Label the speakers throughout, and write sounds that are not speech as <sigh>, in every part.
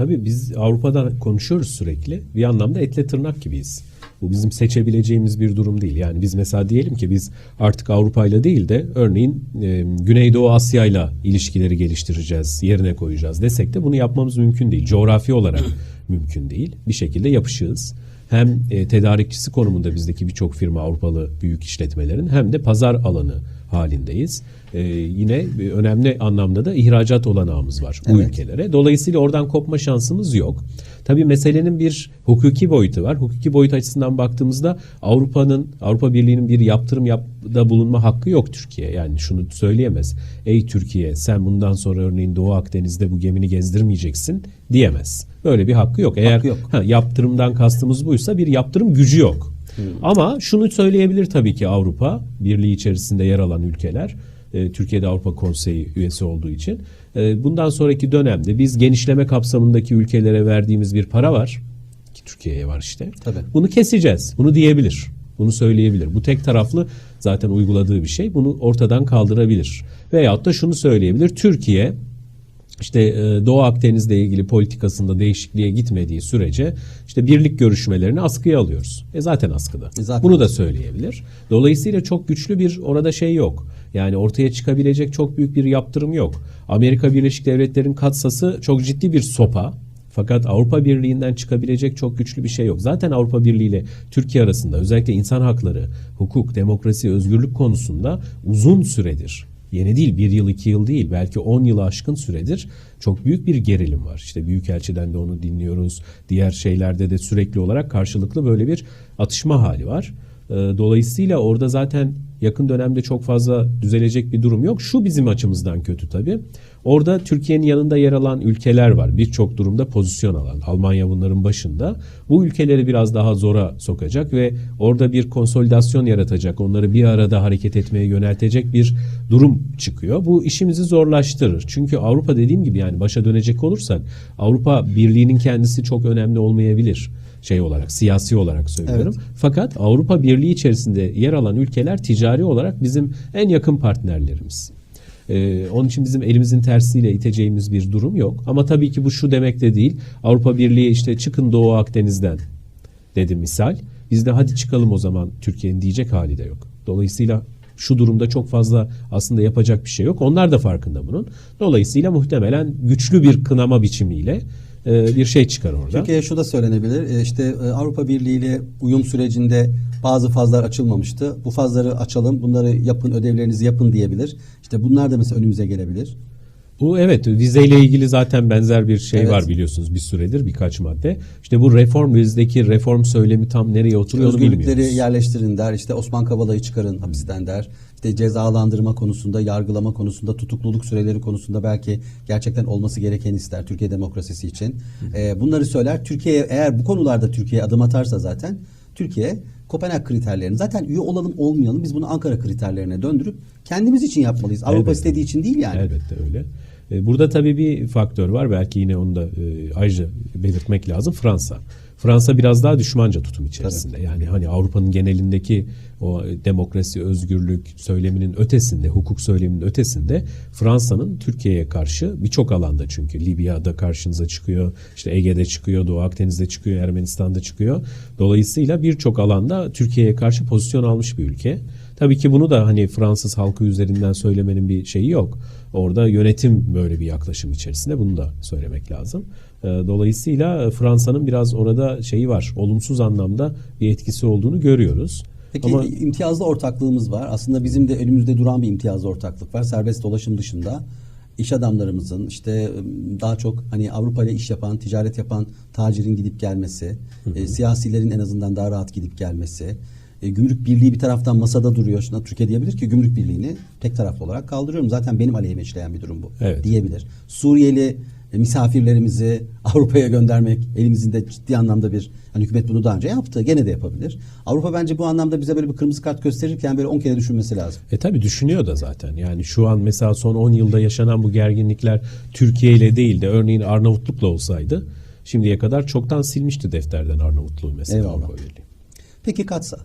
Speaker 1: Tabii biz Avrupa'da konuşuyoruz sürekli. Bir anlamda etle tırnak gibiyiz. Bu bizim seçebileceğimiz bir durum değil. Yani biz mesela diyelim ki biz artık Avrupa ile değil de örneğin e, Güneydoğu Asya ile ilişkileri geliştireceğiz, yerine koyacağız desek de bunu yapmamız mümkün değil. Coğrafi olarak <laughs> mümkün değil. Bir şekilde yapışığız. Hem e, tedarikçisi konumunda bizdeki birçok firma Avrupalı büyük işletmelerin hem de pazar alanı halindeyiz. E, yine bir önemli anlamda da ihracat olanağımız var bu
Speaker 2: Evet.
Speaker 1: ülkelere. Dolayısıyla oradan kopma şansımız yok. Tabii meselenin bir hukuki boyutu var. Hukuki boyut açısından baktığımızda Avrupa'nın Avrupa Birliği'nin bir yaptırım yapda bulunma hakkı yok Türkiye. Yani şunu söyleyemez. Ey Türkiye sen bundan sonra örneğin Doğu Akdeniz'de bu gemini gezdirmeyeceksin diyemez. Böyle bir hakkı yok. Eğer
Speaker 2: yok.
Speaker 1: Ha, yaptırımdan kastımız buysa bir yaptırım gücü yok. Ama şunu söyleyebilir tabii ki Avrupa Birliği içerisinde yer alan ülkeler. e, Türkiye'de Avrupa Konseyi üyesi olduğu için. e, bundan sonraki dönemde biz genişleme kapsamındaki ülkelere verdiğimiz bir para var. Ki Türkiye'ye var işte.
Speaker 2: Tabii.
Speaker 1: Bunu keseceğiz. Bunu diyebilir. Bunu söyleyebilir. Bu tek taraflı zaten uyguladığı bir şey. Bunu ortadan kaldırabilir. Veyahut da şunu söyleyebilir. Türkiye işte e, Doğu Akdeniz'le ilgili politikasında değişikliğe gitmediği sürece işte birlik görüşmelerini askıya alıyoruz. E zaten askıda.
Speaker 2: E zaten
Speaker 1: Bunu da söyleyebilir. Dolayısıyla çok güçlü bir orada şey yok. Yani ortaya çıkabilecek çok büyük bir yaptırım yok. Amerika Birleşik Devletleri'nin katsası çok ciddi bir sopa. Fakat Avrupa Birliği'nden çıkabilecek çok güçlü bir şey yok. Zaten Avrupa Birliği ile Türkiye arasında özellikle insan hakları, hukuk, demokrasi, özgürlük konusunda uzun süredir Yeni değil bir yıl iki yıl değil belki on yılı aşkın süredir çok büyük bir gerilim var. İşte Büyükelçiden de onu dinliyoruz. Diğer şeylerde de sürekli olarak karşılıklı böyle bir atışma hali var. Ee, Dolayısıyla orada zaten yakın dönemde çok fazla düzelecek bir durum yok. Şu bizim açımızdan kötü tabii. Orada Türkiye'nin yanında yer alan ülkeler var. Birçok durumda pozisyon alan. Almanya bunların başında. Bu ülkeleri biraz daha zora sokacak ve orada bir konsolidasyon yaratacak. Onları bir arada hareket etmeye yöneltecek bir durum çıkıyor. Bu işimizi zorlaştırır. Çünkü Avrupa dediğim gibi yani başa dönecek olursak Avrupa Birliği'nin kendisi çok önemli olmayabilir şey olarak siyasi olarak söylüyorum. Fakat Avrupa Birliği içerisinde yer alan ülkeler ticari olarak bizim en yakın partnerlerimiz. Ee, onun için bizim elimizin tersiyle iteceğimiz bir durum yok. Ama tabii ki bu şu demek de değil. Avrupa Birliği işte çıkın Doğu Akdeniz'den dedi misal. Biz de hadi çıkalım o zaman Türkiye'nin diyecek hali de yok. Dolayısıyla şu durumda çok fazla aslında yapacak bir şey yok. Onlar da farkında bunun. Dolayısıyla muhtemelen güçlü bir kınama biçimiyle e, bir şey çıkar orada.
Speaker 2: Türkiye'ye şu da söylenebilir. E, İşte e, Avrupa Birliği ile uyum sürecinde bazı fazlar açılmamıştı. Bu fazları açalım, bunları yapın, ödevlerinizi yapın diyebilir. İşte bunlar da mesela önümüze gelebilir.
Speaker 1: Bu evet vizeyle ilgili zaten benzer bir şey
Speaker 2: Evet.
Speaker 1: var biliyorsunuz bir süredir birkaç madde. İşte bu reform vizdeki reform söylemi tam nereye oturuyor onu
Speaker 2: Özgürlükleri
Speaker 1: bilmiyoruz.
Speaker 2: yerleştirin der. İşte Osman Kavala'yı çıkarın hapisten der. İşte cezalandırma konusunda, yargılama konusunda, tutukluluk süreleri konusunda belki gerçekten olması gereken ister Türkiye demokrasisi için. Ee, bunları söyler. Türkiye eğer bu konularda Türkiye adım atarsa zaten Türkiye Kopenhag kriterlerini zaten üye olalım olmayalım biz bunu Ankara kriterlerine döndürüp kendimiz için yapmalıyız. Avrupa
Speaker 1: Elbette.
Speaker 2: istediği için değil yani.
Speaker 1: Elbette öyle. E, Burada tabii bir faktör var. Belki yine onu da e, ayrıca belirtmek lazım. Fransa. Fransa biraz daha düşmanca tutum içerisinde. Yani hani Avrupa'nın genelindeki o demokrasi, özgürlük söyleminin ötesinde, hukuk söyleminin ötesinde Fransa'nın Türkiye'ye karşı birçok alanda çünkü Libya'da karşınıza çıkıyor, işte Ege'de çıkıyor, Doğu Akdeniz'de çıkıyor, Ermenistan'da çıkıyor. Dolayısıyla birçok alanda Türkiye'ye karşı pozisyon almış bir ülke. Tabii ki bunu da hani Fransız halkı üzerinden söylemenin bir şeyi yok. Orada yönetim böyle bir yaklaşım içerisinde bunu da söylemek lazım. Ee, Dolayısıyla e, Fransa'nın biraz orada şeyi var. Olumsuz anlamda bir etkisi olduğunu görüyoruz.
Speaker 2: Peki
Speaker 1: Ama
Speaker 2: imtiyazlı ortaklığımız var. Aslında bizim de önümüzde duran bir imtiyazlı ortaklık var. Serbest dolaşım dışında iş adamlarımızın işte ım, daha çok hani Avrupa ile iş yapan, ticaret yapan tacirin gidip gelmesi, e, siyasilerin en azından daha rahat gidip gelmesi, e, gümrük birliği bir taraftan masada duruyor. Şimdi Türkiye diyebilir ki gümrük birliğini tek taraflı olarak kaldırıyorum. Zaten benim aleyhime işleyen bir durum bu
Speaker 1: Evet.
Speaker 2: diyebilir. Suriyeli misafirlerimizi <laughs> Avrupa'ya göndermek elimizin de ciddi anlamda bir hani hükümet bunu daha önce yaptı. Gene de yapabilir. Avrupa bence bu anlamda bize böyle bir kırmızı kart gösterirken böyle 10 kere düşünmesi lazım.
Speaker 1: E tabi düşünüyor da zaten. Yani şu an mesela son 10 yılda yaşanan bu gerginlikler Türkiye ile değil de örneğin Arnavutluk'la olsaydı şimdiye kadar çoktan silmişti defterden Arnavutluğu mesela
Speaker 2: Eyvallah.
Speaker 1: Avrupa Birliği.
Speaker 2: Peki katsa?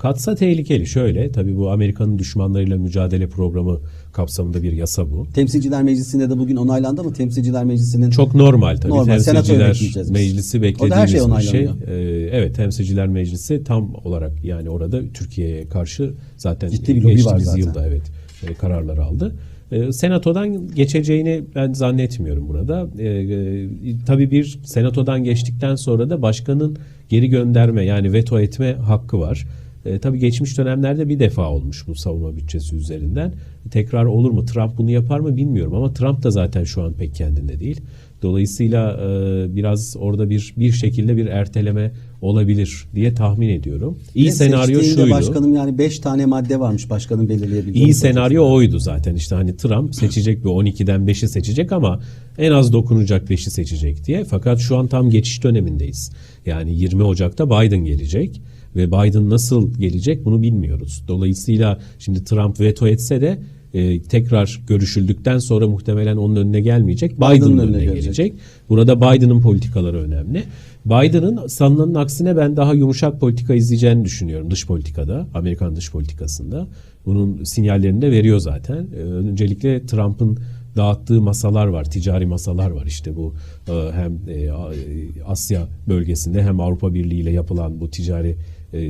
Speaker 1: Katsa tehlikeli. Şöyle tabii bu Amerika'nın düşmanlarıyla mücadele programı kapsamında bir yasa bu.
Speaker 2: Temsilciler Meclisi'nde de bugün onaylandı mı? Temsilciler Meclisi'nin
Speaker 1: Çok normal tabii.
Speaker 2: Normal,
Speaker 1: Temsilciler. Meclisi beklediğimiz
Speaker 2: her şey
Speaker 1: bir şey. Ee, evet Temsilciler Meclisi tam olarak yani orada Türkiye'ye karşı zaten
Speaker 2: Ciddi bir lobi var
Speaker 1: geçtiğimiz
Speaker 2: zaten.
Speaker 1: yılda evet e, kararlar aldı. E, Senatodan geçeceğini ben zannetmiyorum burada. E, e, tabii bir senatodan geçtikten sonra da başkanın geri gönderme yani veto etme hakkı var. E, tabii geçmiş dönemlerde bir defa olmuş bu savunma bütçesi üzerinden. Tekrar olur mu? Trump bunu yapar mı bilmiyorum ama Trump da zaten şu an pek kendinde değil. Dolayısıyla e, biraz orada bir bir şekilde bir erteleme olabilir diye tahmin ediyorum. İyi
Speaker 2: Ve
Speaker 1: senaryo şuydu.
Speaker 2: Başkanım yani 5 tane madde varmış başkanın belirleyebildiği.
Speaker 1: İyi senaryo oydu zaten işte hani Trump seçecek bir 12'den 5'i seçecek ama en az dokunacak 5'i seçecek diye. Fakat şu an tam geçiş dönemindeyiz. Yani 20 Ocak'ta Biden gelecek ve Biden nasıl gelecek bunu bilmiyoruz. Dolayısıyla şimdi Trump veto etse de e, tekrar görüşüldükten sonra muhtemelen onun önüne gelmeyecek. Biden'ın
Speaker 2: önüne
Speaker 1: önüne
Speaker 2: gelecek.
Speaker 1: gelecek. Burada Biden'ın politikaları önemli. Biden'ın sanılanın aksine ben daha yumuşak politika izleyeceğini düşünüyorum dış politikada, Amerikan dış politikasında. Bunun sinyallerini de veriyor zaten. Ee, Öncelikle Trump'ın dağıttığı masalar var, ticari masalar var. İşte bu e, hem e, e, Asya bölgesinde hem Avrupa Birliği ile yapılan bu ticari e,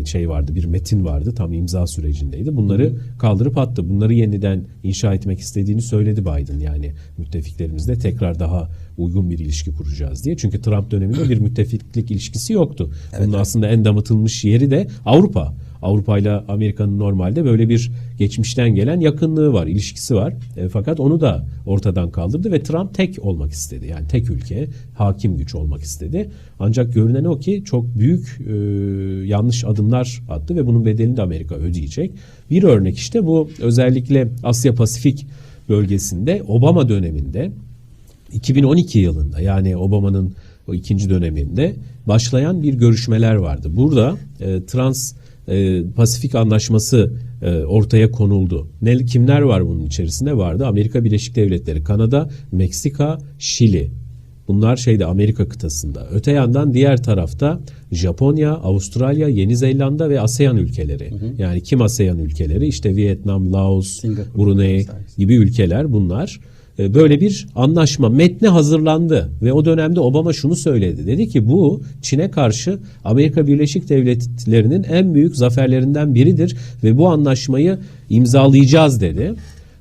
Speaker 1: şey vardı, bir metin vardı. Tam imza sürecindeydi. Bunları kaldırıp attı. Bunları yeniden inşa etmek istediğini söyledi Biden. Yani müttefiklerimizle tekrar daha uygun bir ilişki kuracağız diye. Çünkü Trump döneminde bir müttefiklik ilişkisi yoktu. Bunun aslında en damıtılmış yeri de Avrupa. Avrupa ile Amerika'nın normalde böyle bir geçmişten gelen yakınlığı var, ilişkisi var. E, fakat onu da ortadan kaldırdı ve Trump tek olmak istedi. Yani tek ülke, hakim güç olmak istedi. Ancak görünen o ki çok büyük e, yanlış adımlar attı ve bunun bedelini de Amerika ödeyecek. Bir örnek işte bu özellikle Asya Pasifik bölgesinde Obama döneminde 2012 yılında yani Obama'nın o ikinci döneminde başlayan bir görüşmeler vardı. Burada e, Trans e, Pasifik Anlaşması e, ortaya konuldu. Ne kimler var bunun içerisinde vardı? Amerika Birleşik Devletleri, Kanada, Meksika, Şili. Bunlar şeyde Amerika kıtasında. Öte yandan diğer tarafta Japonya, Avustralya, Yeni Zelanda ve ASEAN ülkeleri. Yani kim ASEAN ülkeleri? İşte Vietnam, Laos,
Speaker 2: Singapur,
Speaker 1: Brunei gibi ülkeler bunlar. E, Böyle bir anlaşma metni hazırlandı ve o dönemde Obama şunu söyledi. Dedi ki bu Çin'e karşı Amerika Birleşik Devletleri'nin en büyük zaferlerinden biridir ve bu anlaşmayı imzalayacağız dedi.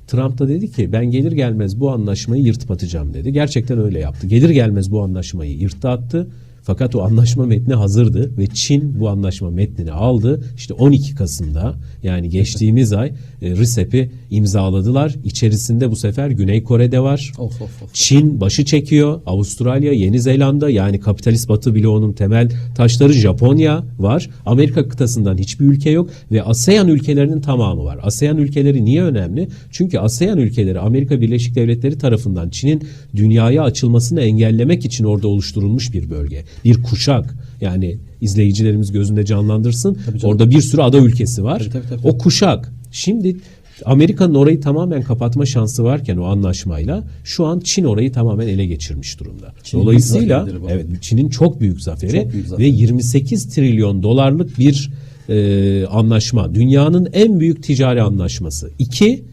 Speaker 1: Trump da dedi ki ben gelir gelmez bu anlaşmayı yırtıp atacağım dedi. Gerçekten öyle yaptı. Gelir gelmez bu anlaşmayı yırttı attı. Fakat o anlaşma metni hazırdı ve Çin bu anlaşma metnini aldı. İşte 12 Kasım'da yani geçtiğimiz ay e, RCEP'i imzaladılar. İçerisinde bu sefer Güney Kore'de var.
Speaker 2: Of of of.
Speaker 1: Çin başı çekiyor. Avustralya, Yeni Zelanda yani kapitalist batı bloğunun temel taşları Japonya var. Amerika kıtasından hiçbir ülke yok ve ASEAN ülkelerinin tamamı var. ASEAN ülkeleri niye önemli? Çünkü ASEAN ülkeleri Amerika Birleşik Devletleri tarafından Çin'in dünyaya açılmasını engellemek için orada oluşturulmuş bir bölge. Bir kuşak. Yani izleyicilerimiz gözünde canlandırsın. Orada bir sürü ada ülkesi var.
Speaker 2: Tabii, tabii, tabii.
Speaker 1: O kuşak. Şimdi Amerika'nın orayı tamamen kapatma şansı varken o anlaşmayla şu an Çin orayı tamamen ele geçirmiş durumda.
Speaker 2: Çin'in
Speaker 1: Dolayısıyla evet Çin'in çok büyük zaferi
Speaker 2: Çok büyük
Speaker 1: ve
Speaker 2: zaferi.
Speaker 1: 28 trilyon dolarlık bir e, anlaşma. Dünyanın en büyük ticari anlaşması. İki,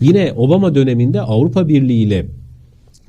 Speaker 1: yine Obama döneminde Avrupa Birliği ile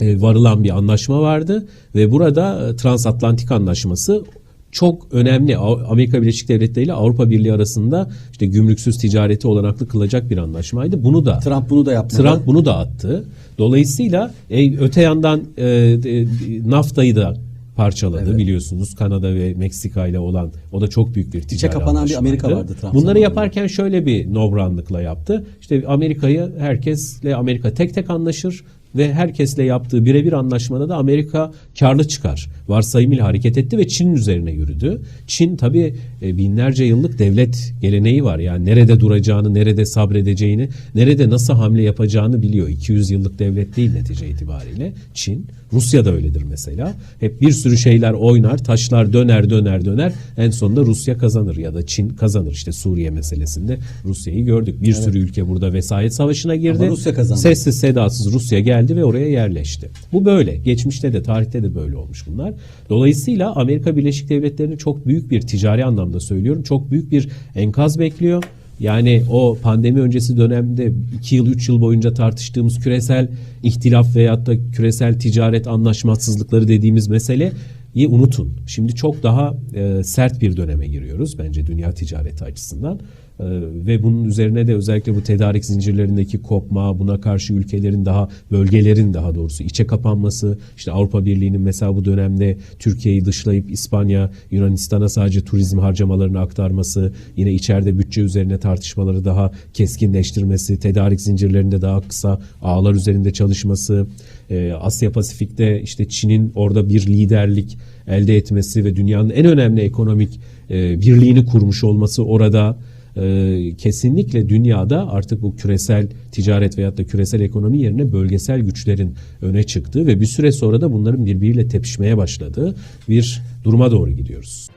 Speaker 1: varılan bir anlaşma vardı ve burada e, transatlantik anlaşması çok önemli. Amerika Birleşik Devletleri ile Avrupa Birliği arasında işte gümrüksüz ticareti olanaklı kılacak bir anlaşmaydı. Bunu da
Speaker 2: Trump bunu da yapmadı.
Speaker 1: Trump bunu da attı. Dolayısıyla e, öte yandan e, e, NAFTA'yı da parçaladı
Speaker 2: Evet.
Speaker 1: biliyorsunuz. Kanada ve Meksika ile olan o da çok büyük bir ticari
Speaker 2: kapanan bir. Amerika vardı Trump
Speaker 1: Bunları yaparken şöyle bir nobranlıkla yaptı. İşte Amerika'yı herkesle Amerika tek tek anlaşır ve herkesle yaptığı birebir anlaşmada da Amerika karlı çıkar. Varsayımıyla hareket etti ve Çin'in üzerine yürüdü. Çin tabii e, binlerce yıllık devlet geleneği var. Yani nerede duracağını, nerede sabredeceğini, nerede nasıl hamle yapacağını biliyor. 200 yıllık devlet değil netice itibariyle Çin. Rusya da öyledir mesela. Hep bir sürü şeyler oynar, taşlar döner döner döner. En sonunda Rusya kazanır ya da Çin kazanır. İşte Suriye meselesinde Rusya'yı gördük. Bir sürü ülke burada vesayet savaşına girdi.
Speaker 2: Ama Rusya kazandı.
Speaker 1: Sessiz sedasız Rusya geldi geldi ve oraya yerleşti. Bu böyle. Geçmişte de tarihte de böyle olmuş bunlar. Dolayısıyla Amerika Birleşik Devletleri'ni çok büyük bir ticari anlamda söylüyorum. Çok büyük bir enkaz bekliyor. Yani o pandemi öncesi dönemde 2 yıl 3 yıl boyunca tartıştığımız küresel ihtilaf veyahut da küresel ticaret anlaşmazsızlıkları dediğimiz mesele iyi unutun. Şimdi çok daha e, sert bir döneme giriyoruz bence dünya ticareti açısından. E, ve bunun üzerine de özellikle bu tedarik zincirlerindeki kopma, buna karşı ülkelerin daha, bölgelerin daha doğrusu içe kapanması, işte Avrupa Birliği'nin mesela bu dönemde Türkiye'yi dışlayıp İspanya, Yunanistan'a sadece turizm harcamalarını aktarması, yine içeride bütçe üzerine tartışmaları daha keskinleştirmesi, tedarik zincirlerinde daha kısa ağlar üzerinde çalışması, e, Asya Pasifik'te işte Çin'in orada bir liderlik elde etmesi ve dünyanın en önemli ekonomik e, birliğini kurmuş olması orada e, kesinlikle dünyada artık bu küresel ticaret veyahut da küresel ekonomi yerine bölgesel güçlerin öne çıktığı ve bir süre sonra da bunların birbiriyle tepişmeye başladığı bir duruma doğru gidiyoruz.